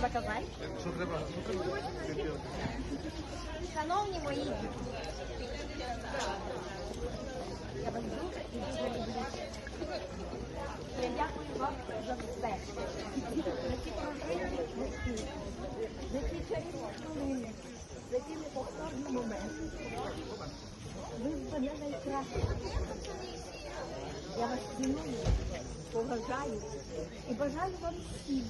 треба казати? Що треба? Шановні мої я вас дуже і дуже люблю. Я дякую вам за все. За ці проживні листи, за ці чарівні хвилини, за ці неповторні моменти. Ви в мене найкраще. Я вас ціную, поважаю і бажаю вам всім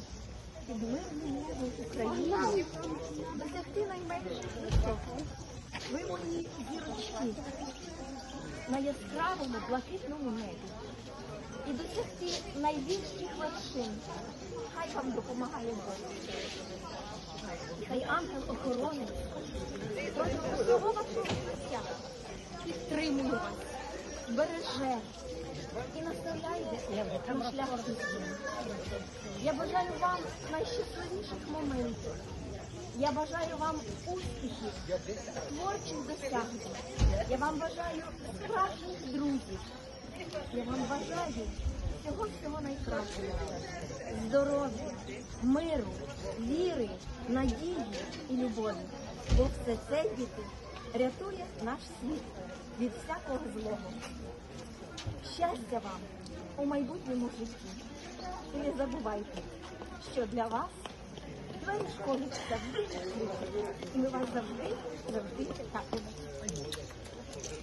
під мирним небом України досягти найменших висот. Ви мої зірочки на яскравому блакитному небі і досягти найбільших вершин. Хай вам допомагає Бог. Хай ангел охорони протягом вашого життя підтримує вас, береже і наставляє на шлях Я бажаю вам найщасливіших моментів. Я бажаю вам успіхів, творчих досягнень. Я вам бажаю справжніх друзів. Я вам бажаю всього всього найкращого. Здоров'я, миру, віри, надії і любові. Бо все це, діти, рятує наш світ від всякого злого. Щастя вам у майбутньому житті. І не забувайте, що для вас двері школи завжди відкриті. І ми вас завжди, завжди чекаємо.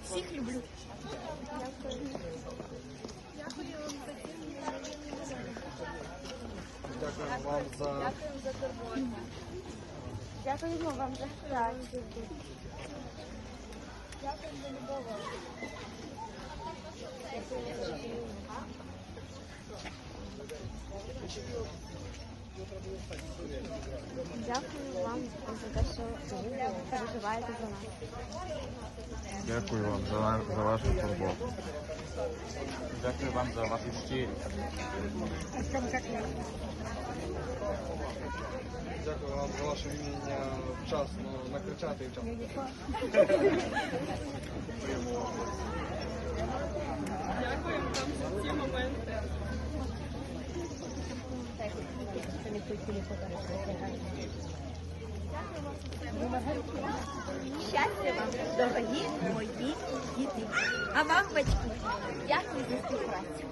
Всіх люблю. Дякую вам за Дякуємо вам за працю. Дякую за любов. Дякую вам за те, що переживаєте за нас. Дякую вам за, за вашу турботу. Дякую вам за вашу щирість. Дякую вам за ваше вміння вчасно накричати і вчасно. Щастя вам, дорогі мої діти. А вам, батьки, дякую за співпрацю.